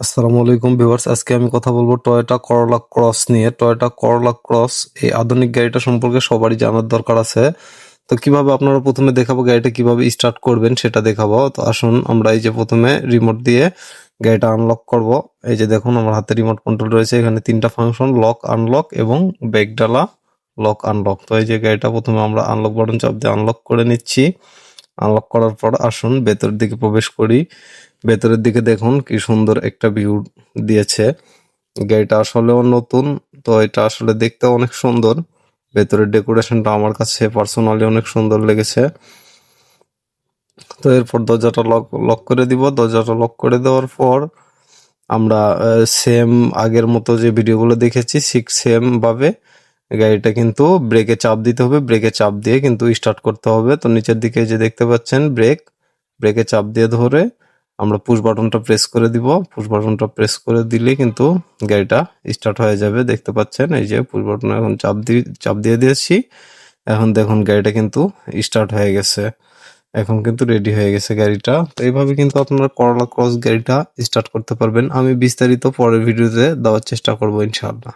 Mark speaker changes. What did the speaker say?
Speaker 1: আসসালামু আলাইকুম ভিউয়ার্স, আজকে আমি কথা বলব টয়োটা করলা ক্রস নিয়ে। টয়োটা করলা ক্রস, এই আধুনিক গাড়িটা সম্পর্কে সবারই জানার দরকার আছে। তো কীভাবে আপনারা প্রথমে দেখাবো গাড়িটা কীভাবে স্টার্ট করবেন সেটা দেখাবো। তো আসুন, আমরা এই যে প্রথমে রিমোট দিয়ে গাড়িটা আনলক করব। এই যে দেখুন, আমার হাতে রিমোট কন্ট্রোল রয়েছে, এখানে তিনটা ফাংশন লক আনলক এবং ব্যাক ডালা লক আনলক তো এই যে গাড়িটা প্রথমে আমরা আনলক বাটন চাপ দিয়ে আনলক করে নিচ্ছি। আনলক করার পর আসুন, ভেতরের দিকে প্রবেশ করি। ভেতরের দিকে দেখুন কি সুন্দর একটা ভিউ দিয়েছে। গাড়িটা আসলেও নতুন, তো এটা আসলে দেখতে অনেক সুন্দর। ভেতরের ডেকোরেশনটা আমার কাছে পার্সোনালি অনেক সুন্দর লেগেছে। তো এরপর দরজাটা লক লক করে দিব। দরজাটা লক করে দেওয়ার পর আমরা সেম আগের মতো যে ভিডিওগুলো দেখেছি, ঠিক সেম ভাবে গাড়িটা কিন্তু ব্রেকে চাপ দিতে হবে। ব্রেকে চাপ দিয়ে কিন্তু স্টার্ট করতে হবে। তো নিচের দিকে যে দেখতে পাচ্ছেন ব্রেক ব্রেকে চাপ দিয়ে ধরে আমরা পুশ বাটনটা প্রেস করে দিব। পুশ বাটনটা প্রেস করে দিলে কিন্তু গাড়িটা স্টার্ট হয়ে যাবে। দেখতে পাচ্ছেন এই যে পুশ বাটন এখন চাপ দিয়ে চাপ দিয়ে দিয়েছি। এখন দেখুন গাড়িটা কিন্তু স্টার্ট হয়ে গেছে। এখন কিন্তু রেডি হয়ে গেছে গাড়িটা। তো এইভাবে কিন্তু আপনারা করলা ক্রস গাড়িটা স্টার্ট করতে পারবেন। আমি বিস্তারিত পরের ভিডিওতে দেওয়ার চেষ্টা করব ইনশাআল্লাহ।